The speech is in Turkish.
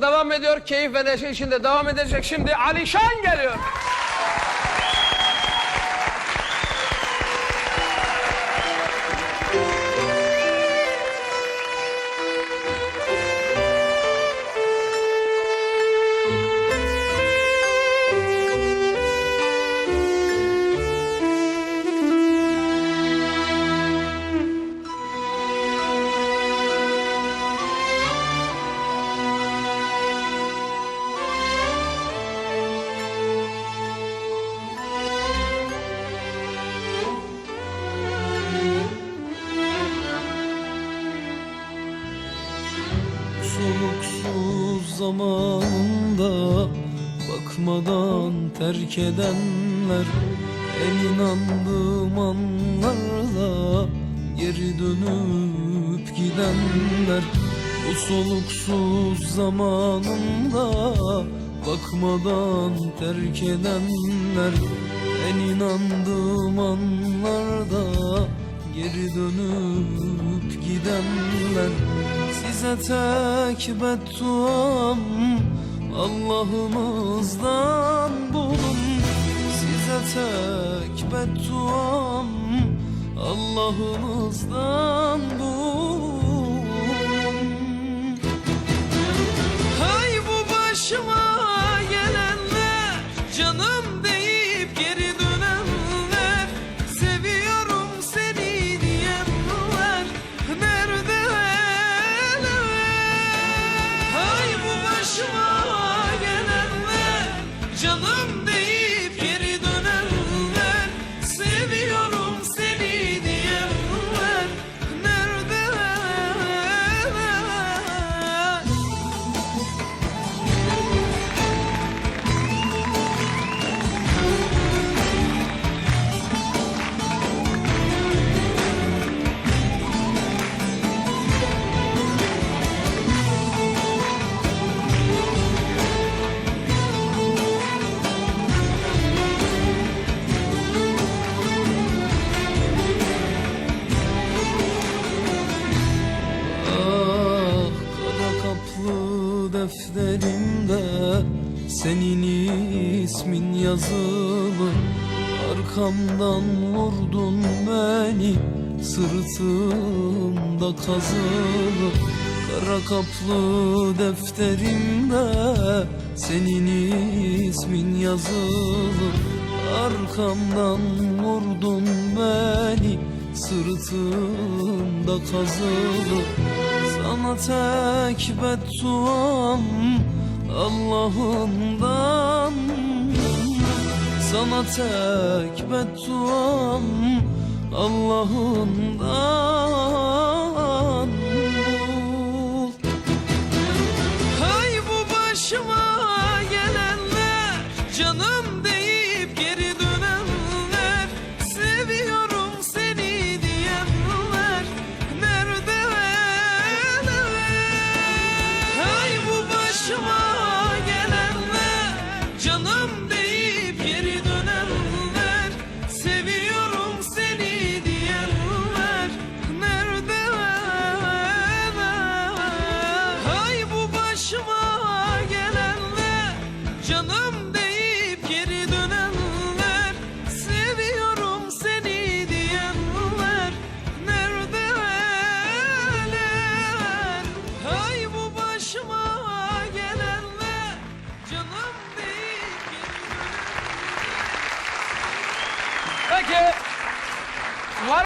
Devam ediyor. Keyif ve neşe içinde devam edecek. Şimdi Alişan geliyor. Zamanında Bakmadan terk edenler En inandığım anlarda Geri dönüp gidenler Bu soluksuz zamanında Bakmadan terk edenler En inandığım anlarda Geri dönüp gidenler Size tek bedduam Allah'ımızdan bulun. Size tek bedduam Allah'ımızdan bulun defterimde Senin ismin yazılı. Arkamdan vurdun beni Sırtımda kazılı. Kara kaplı defterimde Senin ismin yazılı. Arkamdan vurdun beni Sırtımda kazılı Sana tek bedduam Allah'ımdan. Sana tek bedduam Allah'ımdan 天